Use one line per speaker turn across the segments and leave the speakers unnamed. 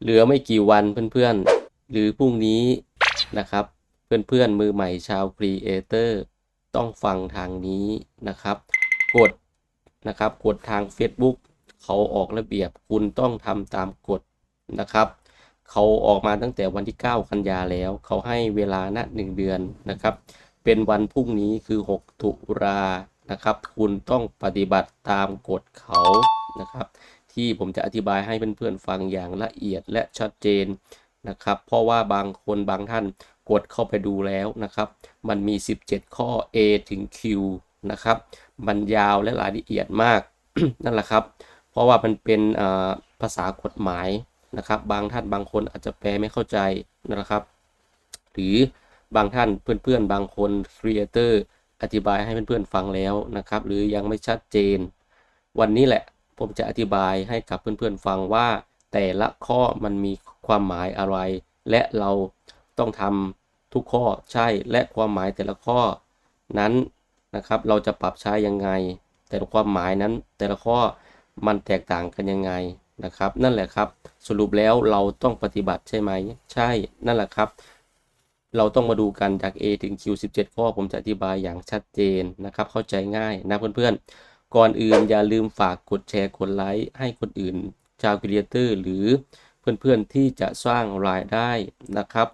เหลือไม่กี่วันเพื่อนๆ หรือพรุ่งนี้นะครับ เพื่อนๆ มือใหม่ชาวครีเอเตอร์ต้องฟังทางนี้นะครับ กดนะครับกดทาง Facebook เขาออกระเบียบคุณต้องทำตามกฎนะครับเขาออกมาตั้งแต่วันที่ 9 กันยาแล้ว เขาให้เวลาณหนึ่งเดือนนะครับ เป็นวันพรุ่งนี้คือ 6 ตุลานะครับ คุณต้องปฏิบัติตามกฎเขานะครับ ที่ผมจะอธิบายให้เพื่อนๆฟังอย่างละเอียดและชัดเจนนะครับ เพราะว่าบางคนบางท่านกดเข้าไปดูแล้วนะครับ มันมี 17 ข้อ A ถึง Q นะครับ มันยาวและรายละเอียดมาก นั่นแหละครับ เพราะว่ามันเป็นภาษากฎหมายนะครับ บางท่านบางคนอาจจะแปลไม่เข้าใจนะครับ หรือบางท่านเพื่อนๆ บางคนครีเอเตอร์อธิบายให้เพื่อนๆฟังแล้วนะครับ หรือยังไม่ชัดเจน วันนี้แหละ ผมจะอธิบายให้กับเพื่อนๆฟังว่า แต่ละข้อมันมีความหมายอะไร และเราต้องทำทุกข้อใช่และความหมายแต่ละข้อนั้นนะครับ เราจะปรับใช้ยังไง แต่ละความหมายนั้น แต่ละข้อมันแตกต่างกันยังไงนะครับ นั่นแหละครับ สรุปแล้วเราต้องปฏิบัติใช่ไหม ใช่นั่นแหละครับ เราต้องมาดูกันจาก A ถึง Q 17 ข้อผมจะอธิบายอย่างชัดเจนนะครับ เข้าใจง่ายนะเพื่อนๆ ก่อนอื่นอย่าลืมฝากกดแชร์กดไลค์ให้คนอื่น ชาวครีเอเตอร์หรือเพื่อนๆที่จะสร้างรายได้นะครับ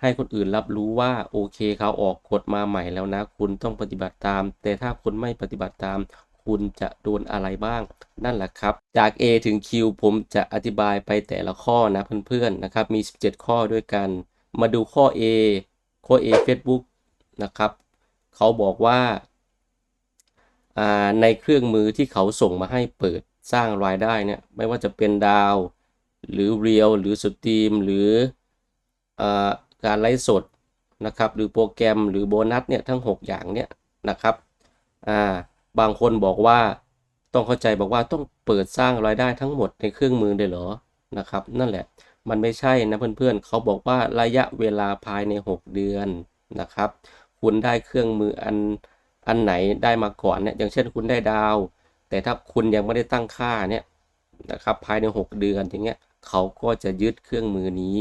ให้คนอื่นรับรู้ว่าโอเคเขาออกกฎมาใหม่แล้วนะ คุณต้องปฏิบัติตาม แต่ถ้าคุณไม่ปฏิบัติตาม คุณจะโดนอะไรบ้าง นั่นแหละครับ จาก A ถึง Q ผมจะอธิบายไปแต่ละข้อนะเพื่อนๆนะครับมี 17 ข้อด้วยกัน มาดูข้อ A ข้อ A Facebook นะครับ เขาบอกว่าอ่า ในเครื่องมือที่เขาส่งมาให้เปิดสร้างรายได้เนี่ยไม่ว่าจะเป็นดาว หรือเรียวหรือสตรีมหรืออการไลฟ์สดนะครับหรือโปรแกรมหรือโบนัสเนี่ยทั้ง 6 อย่างเนี่ยนะครับาบางคนบอกว่าต้องเข้าใจบอกว่าต้องเปิดสร้างรายได้ทั้งหมดในเครื่องมือเลยเหรอนะครับนั่นแหละมันไม่ใช่นะเพื่อนๆ เขาบอกว่าระยะเวลาภายใน 6 เดือนนะครับ คุณได้เครื่องมืออัน อันไหนได้มาก่อนเนี่ยอย่างเช่นคุณได้ดาว แต่ถ้าคุณยังไม่ได้ตั้งค่าเนี่ยนะครับภายใน 6 เดือนอย่างเงี้ยเขาก็จะยึดเครื่องมือนี้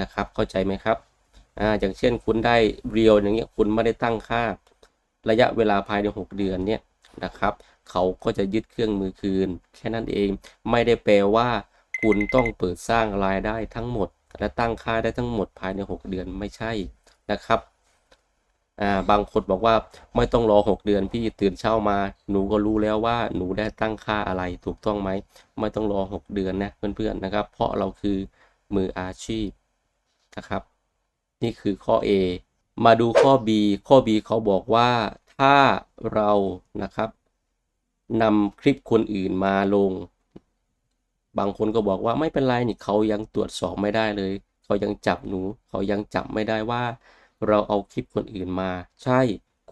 นะครับ เข้าใจไหมครับอ่าอย่างเช่นคุณได้เรียวอย่างเงี้ยคุณไม่ได้ตั้งค่า ระยะเวลาภายใน 6 เดือนเนี่ยนะครับ เขาก็จะยึดเครื่องมือคืน แค่นั้นเองไม่ได้แปลว่า คุณต้องเปิดสร้างรายได้ทั้งหมด และตั้งค่าได้ทั้งหมดภายใน 6 เดือนไม่ใช่นะครับ อ่าบางคนบอกว่าไม่ต้องรอ 6 เดือนพี่ตื่นเช้ามา หนูก็รู้แล้วว่าหนูได้ตั้งค่าอะไรถูกต้องไหมไม่ต้องรอ 6 เดือนนะเพื่อนๆนะครับ เพราะเราคือมืออาชีพนะครับ นี่คือข้อ A มาดูข้อ B ข้อ B เขาบอกว่าถ้าเรานะครับนำคลิปคนอื่นมาลง บางคนก็บอกว่าไม่เป็นไรนี่เขายังตรวจสอบไม่ได้เลย เขายังจับหนู เขายังจับไม่ได้ว่า เราเอาคลิปคนอื่นมา ใช่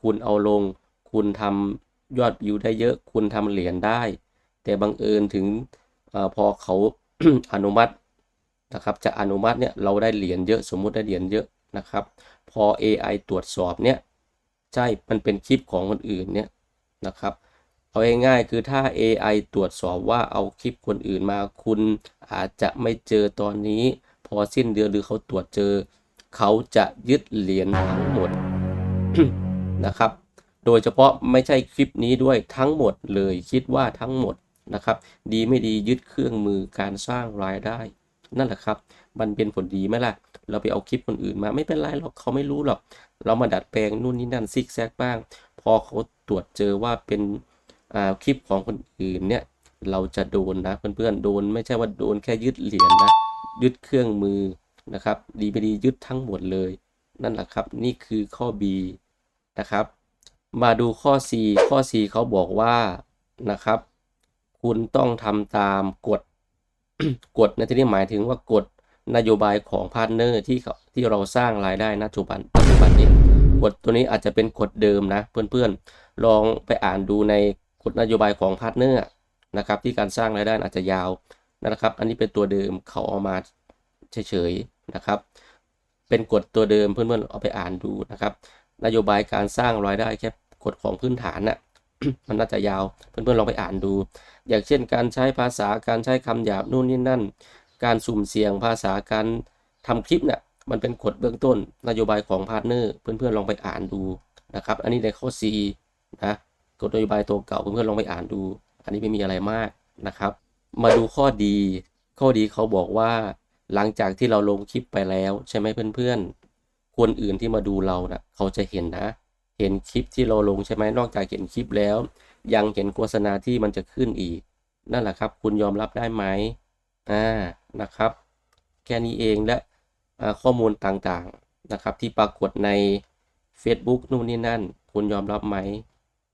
คุณเอาลง คุณทำยอดวิวได้เยอะ คุณทำเหรียญได้ แต่บังเอิญถึงอพอเขาอนุมัตินะครับจะอนุมัติเนี่ยเราได้เหรียญเยอะสมมุติได้เหรียญเยอะนะครับ พอ AI ตรวจสอบเนี่ยใช่มันเป็นคลิปของคนอื่นเนี่ยนะครับเอาง่ายๆคือถ้า AI ตรวจสอบว่าเอาคลิปคนอื่นมาคุณอาจจะไม่เจอตอนนี้ พอสิ้นเดือนหรือเขาตรวจเจอ เขาจะยึดเหรียญทั้งหมดนะครับ โดยเฉพาะไม่ใช่คลิปนี้ด้วยทั้งหมดเลยคิดว่าทั้งหมดนะครับ ดีไม่ดียึดเครื่องมือการสร้างรายได้ นั่นแหละครับ มันเป็นผลดีไหมล่ะ เราไปเอาคลิปคนอื่นมาไม่เป็นไรหรอกเขาไม่รู้หรอก เรามาดัดแปลงนู่นนี่นั่นซิกแซกบ้าง พอเขาตรวจเจอว่าเป็นคลิปของคนอื่นเนี่ยเราจะโดนนะเพื่อนๆโดนไม่ใช่ว่าโดนแค่ยึดเหรียญนะยึดเครื่องมือ นะครับ ดีไม่ดียึดทั้งหมดเลย นั่นแหละครับ นี่คือข้อ B นะครับ มาดูข้อ C ข้อ C เขาบอกว่านะครับ คุณต้องทำตามกฎกฎในที่นี้หมายถึงว่ากฎนโยบายของพาร์ทเนอร์ที่เขาที่เราสร้างรายได้ณปัจจุบันปัจจุบันนี้กฎตัวนี้อาจจะเป็นกฎเดิมนะ เพื่อนๆ ลองไปอ่านดูในกฎนโยบายของพาร์ทเนอร์นะครับที่การสร้างรายได้อาจจะยาวนะครับ อันนี้เป็นตัวเดิมเขาเอามาเฉย นะครับ เป็นกฎตัวเดิมเพื่อนๆเอาไปอ่านดูนะครับ นโยบายการสร้างรายได้แค่กฎของพื้นฐานน่ะมันน่าจะยาวเพื่อนๆลองไปอ่านดู อย่างเช่น การใช้ภาษาการใช้คำหยาบนู่นนี่นั่น การสุ่มเสี่ยงภาษาการทำคลิปเนี่ยมันเป็นกฎเบื้องต้นนโยบายของพาร์ทเนอร์เพื่อนๆลองไปอ่านดูนะครับ อันนี้ในข้อ C นะกฎนโยบายตัวเก่าเพื่อนๆลองไปอ่านดู อันนี้ไม่มีอะไรมากนะครับ มาดูข้อดี ข้อดีเขาบอกว่า หลังจากที่เราลงคลิปไปแล้วใช่ไหมเพื่อนๆ คนอื่นที่มาดูเรานะ่ะเขาจะเห็นนะ เห็นคลิปที่เราลงใช่ไหมนอกจากเห็นคลิปแล้ว ยังเห็นโฆษณาที่มันจะขึ้นอีก นั่นแหละครับ คุณยอมรับได้ไหมอ่านะครับ แค่นี้เองและข้อมูลต่างๆนะครับ ที่ปรากฏใน Facebook นู่นนี่นั่น คุณยอมรับไหม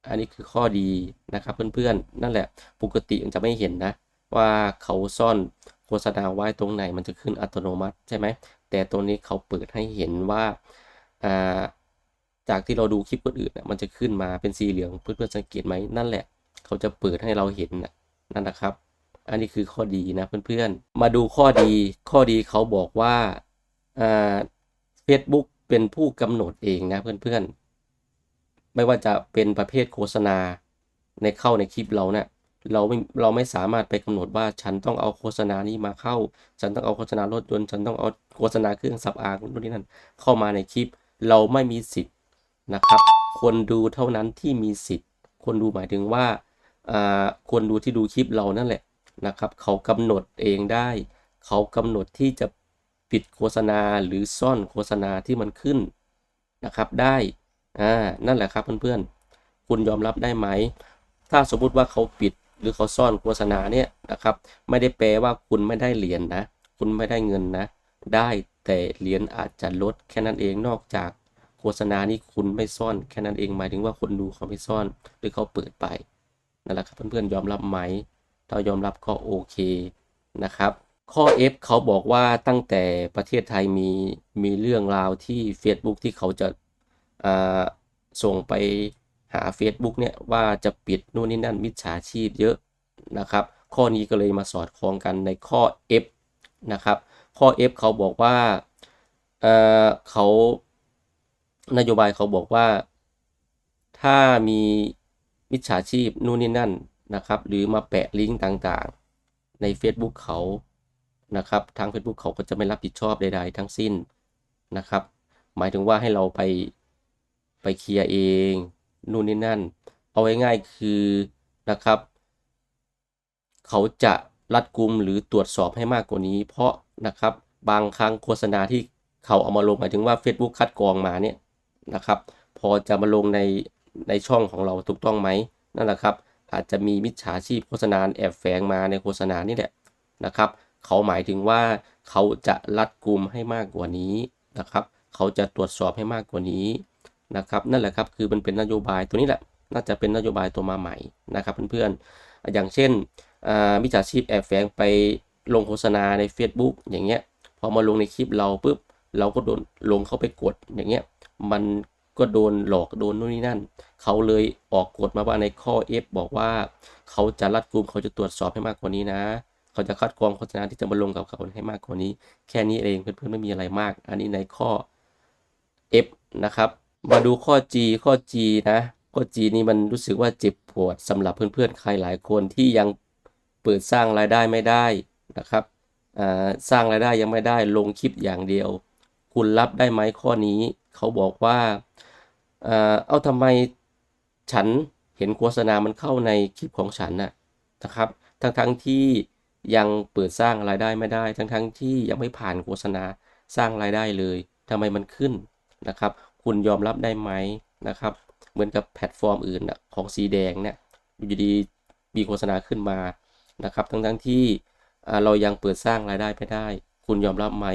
อันนี้คือข้อดีนะครับเพื่อนๆ นั่นแหละปกติมันจะไม่เห็นนะ ว่าเขาซ่อน โฆษณาไว้ตรงไหนมันจะขึ้นอัตโนมัติใช่ไหม แต่ตรงนี้เขาเปิดให้เห็นว่าจากที่เราดูคลิปคนอื่นนะมันจะขึ้นมาเป็นสีเหลืองเพื่อนๆสังเกตไหมนั่นแหละ เขาจะเปิดให้เราเห็นนะนั่นนะครับ อันนี้คือข้อดีนะเพื่อนๆ มาดูข้อดี ข้อดีเขาบอกว่าอ่า Facebook เป็นผู้กำหนดเองนะเพื่อนๆ ไม่ว่าจะเป็นประเภทโฆษณาในเข้าในคลิปเราเนะี่ย เราไม่เราไม่สามารถไปกำหนดว่าฉันต้องเอาโฆษณานี้มาเข้า ฉันต้องเอาโฆษณารถยนต์ฉันต้องเอาโฆษณาเครื่องสำอางนู่นนี่นั่นเข้ามาในคลิป เราไม่มีสิทธิ์นะครับ คนดูเท่านั้นที่มีสิทธิ์ คนดูหมายถึงว่าอ่าคนดูที่ดูคลิปเรานั่นแหละนะครับ เขากำหนดเองได้ เขากำหนดที่จะปิดโฆษณาหรือซ่อนโฆษณาที่มันขึ้นนะครับได้อ่านั่นแหละครับเพื่อนๆคุณยอมรับได้ไหม ถ้าสมมุติว่าเขาปิด หรือเขาซ่อนโฆษณาเนี่ยนะครับ ไม่ได้แปลว่าคุณไม่ได้เหรียญนนะ คุณไม่ได้เงินนะ ได้แต่เหรียญอาจจะลดแค่นั้นเองนอกจากโฆษณานี้คุณไม่ซ่อนแค่นั้นเองหมายถึงว่าคนดูเขาไม่ซ่อนหรือเขาเปิดไปนั่นแหละครับเพื่อนๆยอมรับไหมถ้ายอมรับก็โอเคนะครับ ข้อ F เขาบอกว่าตั้งแต่ประเทศไทยมีมีเรื่องราวที่ Facebook ที่เขาจะส่งไป หา Facebook เนี่ยว่าจะปิดนู่นนี่นั่นมิจฉาชีพเยอะนะครับ ข้อนี้ก็เลยมาสอดคล้องกันในข้อ F นะครับ ข้อ F เขาบอกว่าเออเขานโยบายเขาบอกว่า ถ้ามีมิจฉาชีพนู่นนี่นั่นนะครับ หรือมาแปะลิงก์ต่างๆ ใน Facebook เขานะครับ ทาง Facebook เขาก็จะไม่รับผิดชอบใดๆทั้งสิ้นนะครับ หมายถึงว่าให้เราไปไปเคลียร์เอง นู่นนี่นั่น เอาง่ายๆคือนะครับ เขาจะรัดกุมหรือตรวจสอบให้มากกว่านี้ เพราะนะครับบางครั้งโฆษณาที่เขาเอามาลงหมายถึงว่า Facebook คัดกรองมาเนี่ยนะครับ พอจะมาลงในในช่องของเราถูกต้องไหมนั่นแหละครับอาจจะมีมิจฉาชีพโฆษณาแอบแฝงมาในโฆษณานี่แหละนะครับ เขาหมายถึงว่าเขาจะรัดกุมให้มากกว่านี้นะครับ เขาจะตรวจสอบให้มากกว่านี้ นะครับนั่นแหละครับคือมันเป็นนโยบายตัวนี้แหละน่าจะเป็นนโยบายตัวมาใหม่นะครับเพื่อนๆอย่างเช่นมิจฉาชีพแอบแฝงไปลงโฆษณาใน Facebook อย่างเงี้ยพอมาลงในคลิปเราปุ๊บเราก็โดนลงเข้าไปกดอย่างเงี้ยมันก็โดนหลอกโดนนู่นนี่นั่น เขาเลยออกกฎมาว่าในข้อ F บอกว่า เขาจะรัดกุมเขาจะตรวจสอบให้มากกว่านี้นะ เขาจะคัดกรองโฆษณาที่จะมาลงกับเขาให้มากกว่านี้ แค่นี้เองเพื่อนๆไม่มีอะไรมาก อันนี้ในข้อ F นะครับ มาดูข้อ G ข้อ G นะข้อ G นี่มันรู้สึกว่าเจ็บปวดสำหรับเพื่อนๆใครหลายคนที่ยังเปิดสร้างรายได้ไม่ได้นะครับสร้างรายได้ยังไม่ได้ลงคลิปอย่างเดียว คุณรับได้ไหมข้อนี้ เขาบอกว่าเอ่อเอาทำไมฉันเห็นโฆษณามันเข้าในคลิปของฉันน่ะนะครับ ทั้งๆทที่ยังเปิดสร้างรายได้ไม่ได้ ทั้งๆทที่ยังไม่ผ่านโฆษณาสร้างรายได้เลยทำไมมันขึ้นนะครับ คุณยอมรับได้ไหมนะครับ เหมือนกับแพลตฟอร์มอื่นของสีแดงเนี่ยอยู่ดีมีโฆษณาขึ้นมานะครับ ทั้งๆทที่เรายังเปิดสร้างรายได้ไม่ได้ คุณยอมรับไหม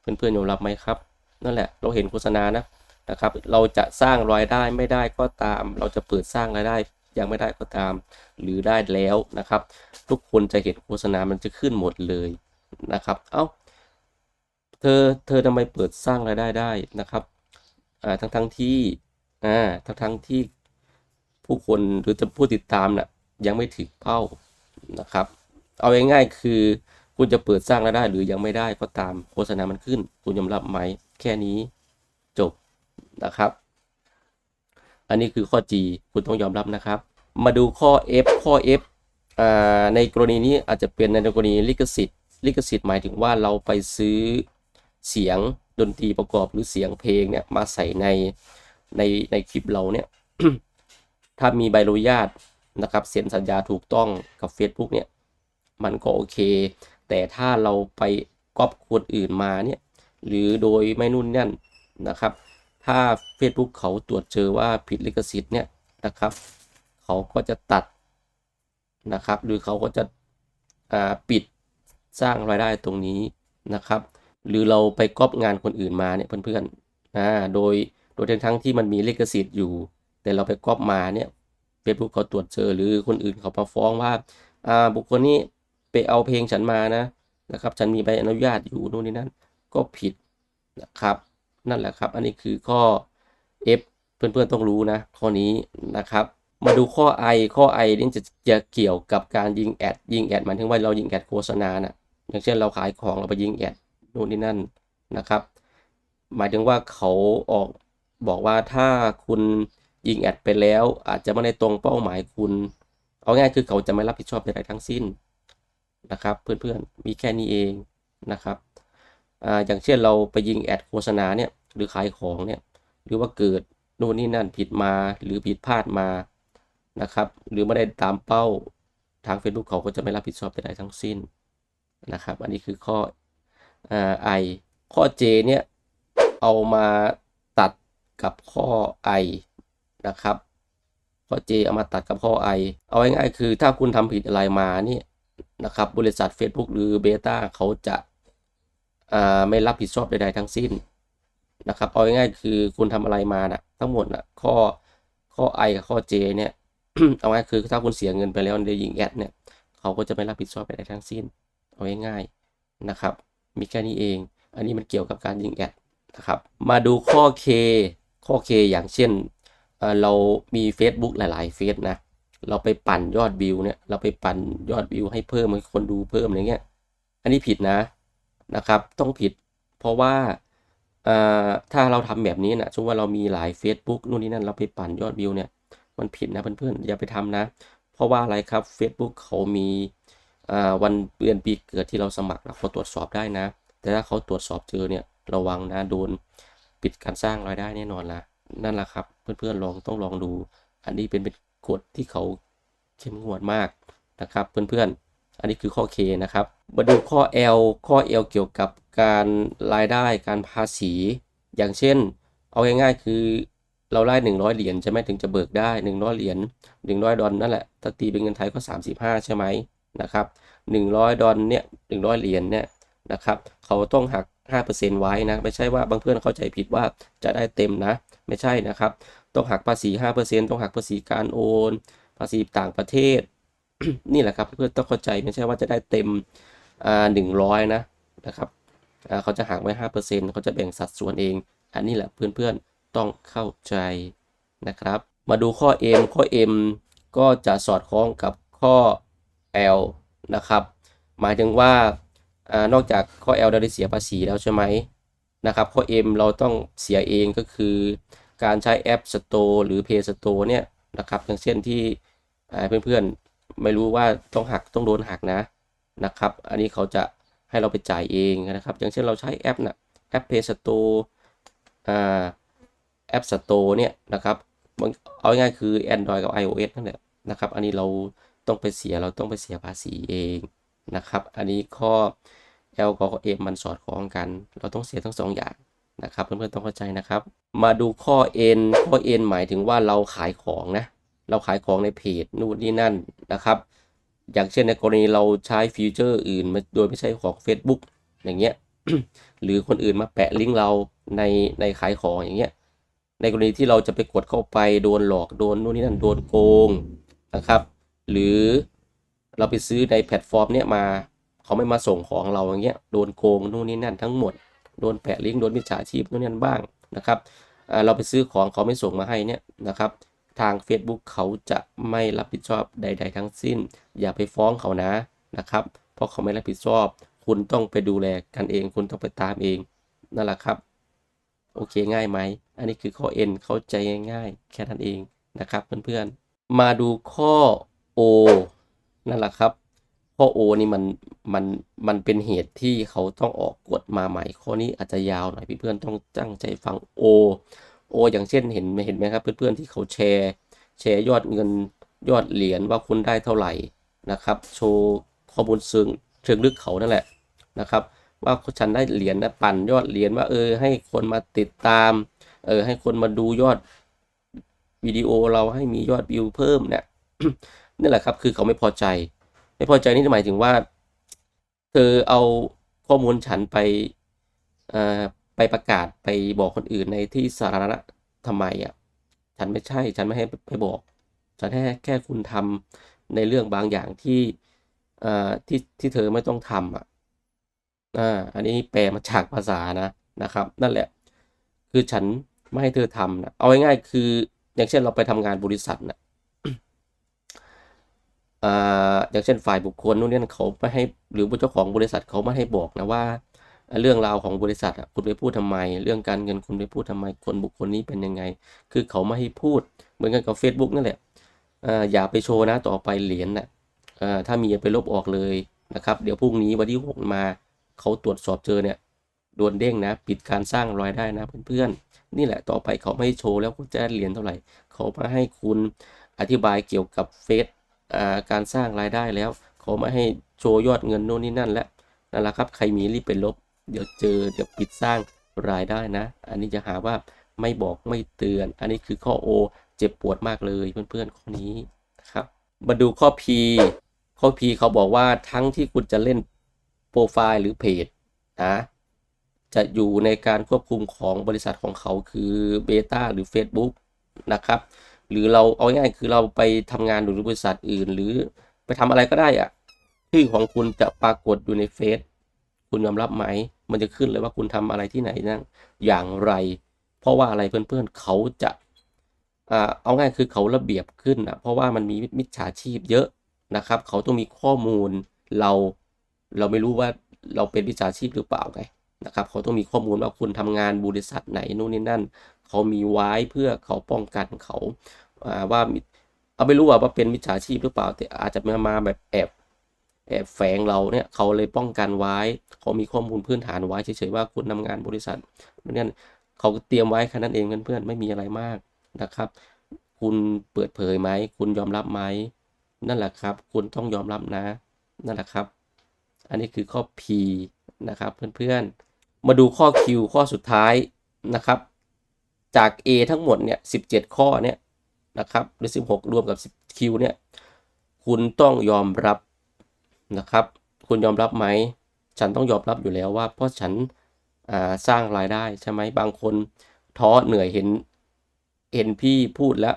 เพื่อนๆยอมรับไหมครับ นั่นแหละเราเห็นโฆษณานะนะครับ เราจะสร้างรายได้ไม่ได้ก็ตาม เราจะเปิดสร้างรายได้ยังไม่ได้ก็ตาม หรือได้แล้วนะครับ ทุกคนจะเห็นโฆษณามันจะขึ้นหมดเลยนะครับ เอ้าเธอเธอทำไมเปิดสร้างรายได้ได้นะครับ ทั้งทั้งที่ทั้งทั้งที่ผู้คนหรือจะผู้ติดตามน่ะยังไม่ถึงเป้านะครับ เอาง่ายๆคือคุณจะเปิดสร้างรายได้หรือยังไม่ได้ก็ตามโฆษณามันขึ้น คุณยอมรับไหมแค่นี้จบนะครับ อันนี้คือข้อ G คุณต้องยอมรับนะครับ มาดูข้อ F ข้อ F อในกรณีนี้อาจจะเป็นในกรณีลิขสิทธิ์ ลิขสิทธิ์หมายถึงว่าเราไปซื้อ เสียงดนตรีประกอบหรือเสียงเพลงเนี่ยมาใส่ในในในคลิปเราเนี่ยถ้ามีใบอนุญาตนะครับเซ็นสัญญาถูกต้องกับ Facebook เนี่ยมันก็โอเค แต่ถ้าเราไปก๊อปคนอื่นมาเนี่ยหรือโดยไม่นุ่นนั่นนะครับ ถ้า Facebook เขาตรวจเจอว่าผิดลิขสิทธิ์เนี่ยนะครับ เขาก็จะตัดนะครับ หรือเขาก็จะอ่าปิดสร้างรายได้ตรงนี้นะครับ หรือเราไปก๊อปงานคนอื่นมาเนี่ยเพื่อนๆอ่าโดยโดยทั้งๆที่มันมีลิขสิทธิ์อยู่ แต่เราไปก๊อปมาเนี่ย Facebook เขาตรวจเจอหรือคนอื่นเขามาฟ้องว่าอ่าบุคคลนี้ไปเอาเพลงฉันมานะนะครับ ฉันมีใบอนุญาตอยู่นู่นนี่นั่นก็ผิดนะครับ นั่นแหละครับ อันนี้คือข้อ F เพื่อนๆต้องรู้นะ ข้อนี้นะครับ มาดูข้อ I ข้อ I นี่จะจะเกี่ยวกับการยิงแอดยิงแอดหมายถึงว่าเรายิงแอดโฆษณานะอย่างเช่นเราขายของเราไปยิงแอด นู่นนี่นั่นนะครับ หมายถึงว่าเขาออกบอกว่าถ้าคุณยิงแอดไปแล้ว อาจจะไม่ได้ตรงเป้าหมายคุณ เอาง่ายคือเขาจะไม่รับผิดชอบใดๆทั้งสิ้นนะครับ เพื่อนๆมีแค่นี้เองนะครับออย่างเช่นเราไปยิงแอดโฆษณาเนี่ยหรือขายของเนี่ยหรือว่าเกิดนู่นนี่นั่นผิดมาหรือผิดพลาดมานะครับหรือไม่ได้ตามเป้าทาง Facebook เขาก็จะไม่รับผิดชอบใดๆทั้งสิ้นนะครับ อันนี้คือข้อ I ข้อ J เนี่ย เอามาตัดกับข้อ I นะครับข้อ J เอามาตัดกับข้อ I เอาง่ายๆคือถ้าคุณทำผิดอะไรมาเนี่ยนะครับบริษัท Facebook หรือเบต้าเขาจะาไม่รับผิดชอบใดๆทั้งสิ้นนะครับเอาง่ายๆคือคุณทำอะไรมานะทั้งหมดนะข้อข้อ I กับข้อ J เนี่ยเอาง่ายคือถ้าคุณเสียเงินไปแล้วในยิงแอดเนี่ยเขาก็จะไม่รับผิดชอบใดๆทั้งสิ้น เอาง่ายๆนะครับ มีแค่นี้เอง อันนี้มันเกี่ยวกับการยิงแอดนะครับ มาดูข้อ K ข้อ K อย่างเช่นเรามี Facebook หลาย ๆ เฟซนะ เราไปปั่นยอดวิวเนี่ย เราไปปั่นยอดวิวให้เพิ่มให้คนดูเพิ่มอะไรเงี้ย อันนี้ผิดนะนะครับ ต้องผิด เพราะว่าถ้าเราทำแบบนี้นะสมมติว่าเรามีหลาย Facebook นู่นนี่นั่นเราไปปั่นยอดวิวเนี่ย มันผิดนะเพื่อนๆอย่าไปทำนะ เพราะว่าอะไรครับ Facebook เขามี วันเดือนปีเกิดที่เราสมัครเขาตรวจสอบได้นะ แต่ถ้าเขาตรวจสอบเจอเนี่ยระวังนะโดนปิดการสร้างรายได้แน่นอนละนั่นแหละครับ เพื่อนๆลองต้องลองดู อันนี้เป็นเป็นกฎที่เขาเข้มงวดมากนะครับ เพื่อนๆ อันนี้คือข้อ K นะครับ มาดูข้อ L ข้อ L เกี่ยวกับการรายได้การภาษี อย่างเช่น เอาง่ายๆคือเราได้ 100 เหรียญใช่ไหมถึงจะเบิกได้ 100 เหรียญ100 ดอลนั่นแหละถ้าตีเป็นเงินไทยก็ 35 ใช่ไหม นะครับ100 ดอลเนี่ย100เหรียญเนี่ยนะครับเขาต้องหัก 5%ไว้นะ ไม่ใช่ว่าบางเพื่อนเข้าใจผิดว่าจะได้เต็มนะ ไม่ใช่นะครับ ต้องหักภาษี 5%ต้องหักภาษีการโอน ภาษีต่างประเทศ นี่แหละครับเพื่อนต้องเข้าใจไม่ใช่ว่าจะได้เต็มอ่าหนึ่งร้อยนะนะครับอ่าเขาจะหักไว้ 5%เขาจะแบ่งสัดส่วนเอง อันนี้แหละเพื่อนๆต้องเข้าใจนะครับ มาดูข้อ M ข้อ M ก็จะสอดคล้องกับข้อ L นะครับ หมายถึงว่าอนอกจากข้อ L เราได้เสียภาษีแล้วใช่ไหมนะครับข้อ M เราต้องเสียเองก็คือการใช้แอป Store หรือ Play Store เนี่ยนะครับอย่างเช่นที่เพื่อนๆไม่รู้ว่าต้องหักต้องโดนหักนะนะครับ อันนี้เขาจะให้เราไปจ่ายเองนะครับ อย่างเช่นเราใช้แอปนะแอป Play Store อ่าแอป Store เนี่ยนะครับเอาง่ายๆคือ Android กับ iOS นั่นแหละนะครับ อันนี้เรา ต้องไปเสียเราต้องไปเสียภาษีเองนะครับ อันนี้ข้อ L กับข้อ M มันสอดคล้องกัน เราต้องเสียทั้งสองอย่างนะครับเพื่อนๆต้องเข้าใจนะครับ มาดูข้อ N ข้อ N หมายถึงว่าเราขายของนะเราขายของในเพจนู่นนี่นั่นนะครับ อย่างเช่นในกรณีเราใช้ฟีเจอร์อื่นมาโดยไม่ใช่ของ Facebook อย่างเงี้ยหรือคนอื่นมาแปะลิงก์เราในในขายของอย่างเงี้ยในกรณีที่เราจะไปกดเข้าไปโดนหลอกโดนนู่นนี่นั่นโดนโกงนะครับ หรือเราไปซื้อในแพลตฟอร์มเนี้ยมาเขาไม่มาส่งของเราอย่างเงี้ยโดนโกงนู่นนี่นั่นทั้งหมดโดนแปะลิงก์โดนมิจฉาชีพนู่นนี่นั่นบ้างนะครับเราไปซื้อของเขาไม่ส่งมาให้เนี่ยนะครับ ทาง Facebook เขาจะไม่รับผิดชอบใด ๆ ทั้งสิ้น อย่าไปฟ้องเขานะนะครับ เพราะเขาไม่รับผิดชอบ คุณต้องไปดูแลกันเอง คุณต้องไปตามเองนั่นแหละครับ โอเคง่ายไหม อันนี้คือข้อ N เข้าใจง่ายๆ แค่นั้นเองนะครับเพื่อนๆ มาดูข้อ O นั่นแหละครับ ข้อ O นี่มันมันมันเป็นเหตุที่เขาต้องออกกฎมาใหม่ ข้อนี้อาจจะยาวหน่อยพี่เพื่อนต้องตั้งใจฟัง O O อย่างเช่นเห็นเห็นไหมครับ เพื่อนๆที่เขาแชร์ แชร์ยอดเงินยอดเหรียญว่าคุณได้เท่าไหร่นะครับ โชว์ข้อมูลเชิงเชิงลึกเขานั่นแหละนะครับ ว่าฉันได้เหรียญนะปั่นยอดเหรียญว่าเออให้คนมาติดตามเออให้คนมาดูยอดวิดีโอเราให้มียอดวิวเพิ่มเนี่ย นี่แหละครับคือเขาไม่พอใจ ไม่พอใจนี่หมายถึงว่า เธอเอาข้อมูลฉันไปไปประกาศไปบอกคนอื่นในที่สาธารณะทำไมอะฉันไม่ใช่ฉันไม่ให้ไปบอก ฉันแค่แค่คุณทำในเรื่องบางอย่างที่ที่ที่เธอไม่ต้องทำอะอ่าอันนี้แปลมาจากภาษานะนะครับ นั่นแหละ คือฉันไม่ให้เธอทำนะเอาง่ายๆคือ อย่างเช่นเราไปทำงานบริษัทนะ อย่างเช่นฝ่ายบุคคลนู่นนี่เขาไม่ให้หรือเจ้าของบริษัทเขาไม่ให้บอกนะว่า เรื่องราวของบริษัทคุณไปพูดทำไม เรื่องการเงินคุณไปพูดทำไมคนบุคคลนี้เป็นยังไง คือเขาไม่ให้พูดเหมือนกันกับ Facebook นั่นแหละอย่าไปโชว์นะต่อไปเหรียญน่ะถ้ามีอย่าไปลบออกเลยนะครับเดี๋ยวพรุ่งนี้วันที่หกมาเขาตรวจสอบเจอเนี่ยโดนเด้งนะ ปิดการสร้างรายได้นะเพื่อนๆ นี่แหละต่อไปเขาไม่โชว์แล้วคุณจะเหรียญเท่าไหร่ เขามาให้คุณอธิบายเกี่ยวกับเฟซ การสร้างรายได้แล้วเขาไม่ให้โชว์ยอดเงินโน่นนี่นั่นและนั่นแหละครับใครมีรีบไปลบ เดี๋ยวเจอเดี๋ยวปิดสร้างรายได้นะ อันนี้จะหาว่าไม่บอกไม่เตือน อันนี้คือข้อ O เจ็บปวดมากเลยเพื่อนๆข้อนี้นะครับ มาดูข้อ P ข้อ P เขาบอกว่าทั้งที่คุณจะเล่นโปรไฟล์หรือเพจนะจะอยู่ในการควบคุมของบริษัทของเขาคือเบต้าหรือ Facebook นะครับ หรือเราเอาง่ายๆคือเราไปทำงานอยู่ในบริษัทอื่น หรือไปทำอะไรก็ได้อะชื่อของคุณจะปรากฏอยู่ในเฟซคุณยอมรับไหม มันจะขึ้นเลยว่าคุณทำอะไรที่ไหนนั่งอย่างไร เพราะว่าอะไรเพื่อนๆเขาจะเอาง่ายคือเขาระเบียบขึ้นนะเพราะว่ามันมีมิจฉาชีพเยอะนะครับ เขาต้องมีข้อมูลเราเราไม่รู้ว่าเราเป็นมิจฉาชีพหรือเปล่าไงนะครับ เขาต้องมีข้อมูลว่าคุณทำงานบริษัทไหนนู่นนี่นั่น เขามีไว้เพื่อเขาป้องกันเขาว่ามิเอาไม่รู้ว่าเป็นมิจฉาชีพหรือเปล่าแต่อาจจะมามาแบบแอบแอบแฝงเราเนี่ยเขาเลยป้องกันไว้เขามีข้อมูลพื้นฐานไว้เฉยๆว่าคุณทำงานบริษัทนั่นเขาเตรียมไว้แค่นั้นเองเพื่อนๆไม่มีอะไรมากนะครับ คุณเปิดเผยไหมคุณยอมรับไหมนั่นแหละครับ คุณต้องยอมรับนะ นั่นแหละครับ อันนี้คือข้อ P นะครับเพื่อนๆมาดูข้อ Q ข้อสุดท้ายนะครับ จาก A ทั้งหมดเนี่ย17 ข้อเนี่ยนะครับหรือ 16 รวมกับ 10 Q เนี่ยคุณต้องยอมรับนะครับ คุณยอมรับไหม ฉันต้องยอมรับอยู่แล้วว่า เพราะฉันสร้างรายได้ใช่ไหมบางคนท้อเหนื่อยเห็นเห็นพี่พูดแล้ว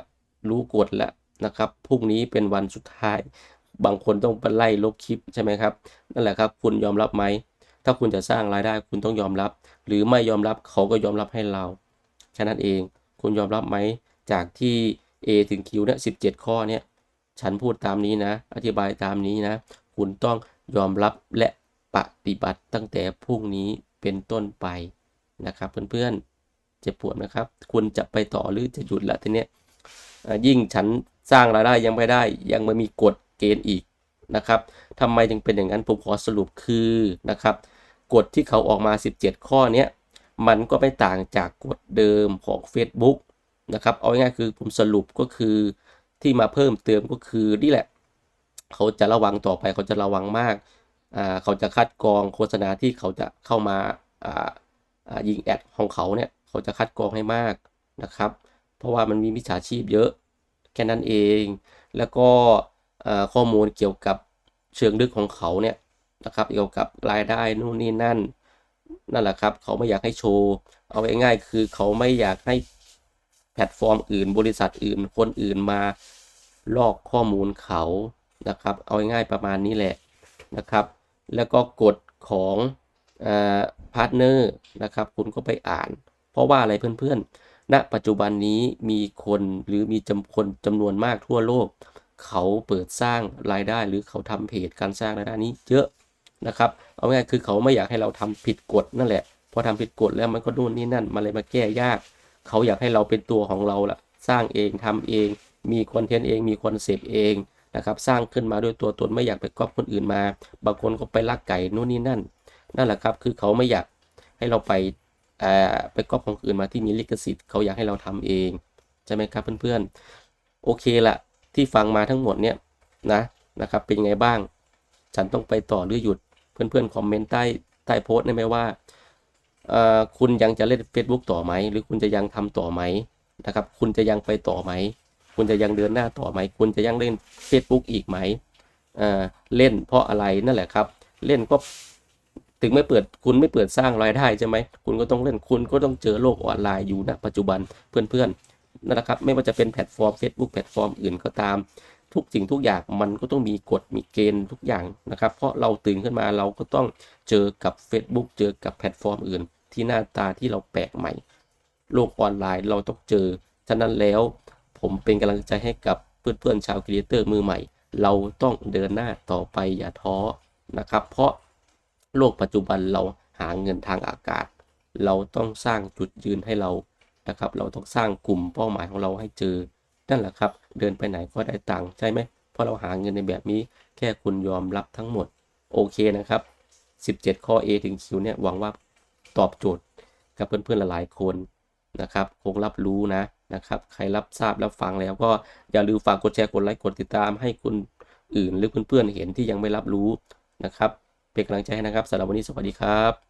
รู้กฎแล้วนะครับพรุ่งนี้เป็นวันสุดท้าย บางคนต้องไปไล่ลบคลิปใช่ไหมครับนั่นแหละครับคุณยอมรับไหม ถ้าคุณจะสร้างรายได้คุณต้องยอมรับ หรือไม่ยอมรับเขาก็ยอมรับให้เรา ค่นั้นเอง คุณยอมรับไหมจากที่ A ถึง Q เนี่ย17ข้อเนี่ยฉันพูดตามนี้นะ อธิบายตามนี้นะ คุณต้องยอมรับและปฏิบัติตั้งแต่พรุ่งนี้เป็นต้นไปนะครับเพื่อนๆเจ็บปวดนะครับ คุณจะไปต่อหรือจะหยุดละทีเนี้ยยิ่งฉันสร้างรายได้ยังไม่ได้ยังไม่มีกฎเกณฑ์อีกนะครับทำไมจึงเป็นอย่างนั้นผมขอสรุปคือนะครับกฎที่เขาออกมา 17 ข้อเนี้ย มันก็ไม่ต่างจากกฎเดิมของ Facebook นะครับ เอาง่ายๆคือผมสรุปก็คือที่มาเพิ่มเติมก็คือนี่แหละ เขาจะระวังต่อไปเขาจะระวังมาก เขาจะคัดกรองโฆษณาที่เขาจะเข้ามาาายิงแอดของเขาเนี่ยเขาจะคัดกรองให้มากนะครับ เพราะว่ามันมีมิจฉาชีพเยอะแค่นั้นเอง แล้วก็ข้อมูลเกี่ยวกับเชิงลึกของเขาเนี่ยนะครับเกี่ยวกับรายได้นู่นนี่นั่น นั่นแหละครับ เขาไม่อยากให้โชว์ เอาง่ายๆคือเขาไม่อยากให้แพลตฟอร์มอื่น บริษัทอื่น คนอื่นมาลอกข้อมูลเขานะครับ เอาง่ายๆประมาณนี้แหละนะครับ แล้วก็กฎของพาร์ทเนอร์นะครับ คุณก็ไปอ่าน เพราะว่าอะไรเพื่อนๆณปัจจุบันนี้มีคนหรือมีจำคนจำนวนมากทั่วโลก เขาเปิดสร้างรายได้หรือเขาทำเพจการสร้างรายได้นี้เยอะ นะครับเอาง่ายคือเขาไม่อยากให้เราทำผิดกฎนั่นแหละพอทำผิดกฎแล้วมันก็นู่นนี่นั่นมาเลยมาแก้ยาก เขาอยากให้เราเป็นตัวของเราละสร้างเองทำเอง มีคอนเทนต์เองมีคอนเซปต์เองนะครับสร้างขึ้นมาด้วยตัวตนไม่อยากไปก๊อปคนอื่นมา บางคนก็ไปลักไก่นู่นนี่นั่นนั่นแหละครับคือเขาไม่อยากให้เราไปเออไปก๊อปของคนอื่นมาที่มีลิขสิทธิ์เขาอยากให้เราทำเองใช่ไหมครับเพื่อนๆโอเคละที่ฟังมาทั้งหมดเนี่ยนะนะครับเป็นยังไงบ้าง ฉันต้องไปต่อหรือหยุด เพื่อนๆคอมเมนต์ใต้ใต้โพสต์ได้ไหมว่าคุณยังจะเล่น Facebook ต่อไหม หรือคุณจะยังทำต่อไหมนะครับ คุณจะยังไปต่อไหม คุณจะยังเดินหน้าต่อไหม คุณจะยังเล่น Facebook อีกไหมเล่นเพราะอะไรนั่นแหละครับ เล่นก็ถึงไม่เปิดคุณไม่เปิดสร้างรายได้ใช่ไหมคุณก็ต้องเล่นคุณก็ต้องเจอโลกออนไลน์อยู่ณปัจจุบันเพื่อนๆนั่นแหละครับ ไม่ว่าจะเป็นแพลตฟอร์ม Facebook แพลตฟอร์มอื่นก็ตาม ทุกสิ่งทุกอย่างมันก็ต้องมีกฎมีเกณฑ์ทุกอย่างนะครับ เพราะเราตื่นขึ้นมาเราก็ต้องเจอกับ Facebook เจอกับแพลตฟอร์มอื่น ที่หน้าตาที่เราแปลกใหม่ โลกออนไลน์เราต้องเจอ ฉะนั้นแล้วผมเป็นกำลังใจให้กับเพื่อนๆชาวครีเอเตอร์มือใหม่ เราต้องเดินหน้าต่อไปอย่าท้อนะครับ เพราะโลกปัจจุบันเราหาเงินทางอากาศ เราต้องสร้างจุดยืนให้เรานะครับ เราต้องสร้างกลุ่มเป้าหมายของเราให้เจอ นั่นแหละครับ เดินไปไหนก็ได้ตังค์ใช่ไหมเพราะเราหาเงินในแบบนี้แค่คุณยอมรับทั้งหมด โอเคนะครับ 17 ข้อ A ถึง Q เนี่ยหวังว่าตอบโจทย์กับเพื่อนๆหลายๆคนนะครับคงรับรู้นะนะครับ ใครรับทราบรับฟังแล้วก็อย่าลืมฝากกดแชร์กดไลค์กดติดตามให้คนอื่นหรือเพื่อนๆเห็นที่ยังไม่รับรู้นะครับ เป็นกำลังใจให้นะครับสำหรับวันนี้สวัสดีครับ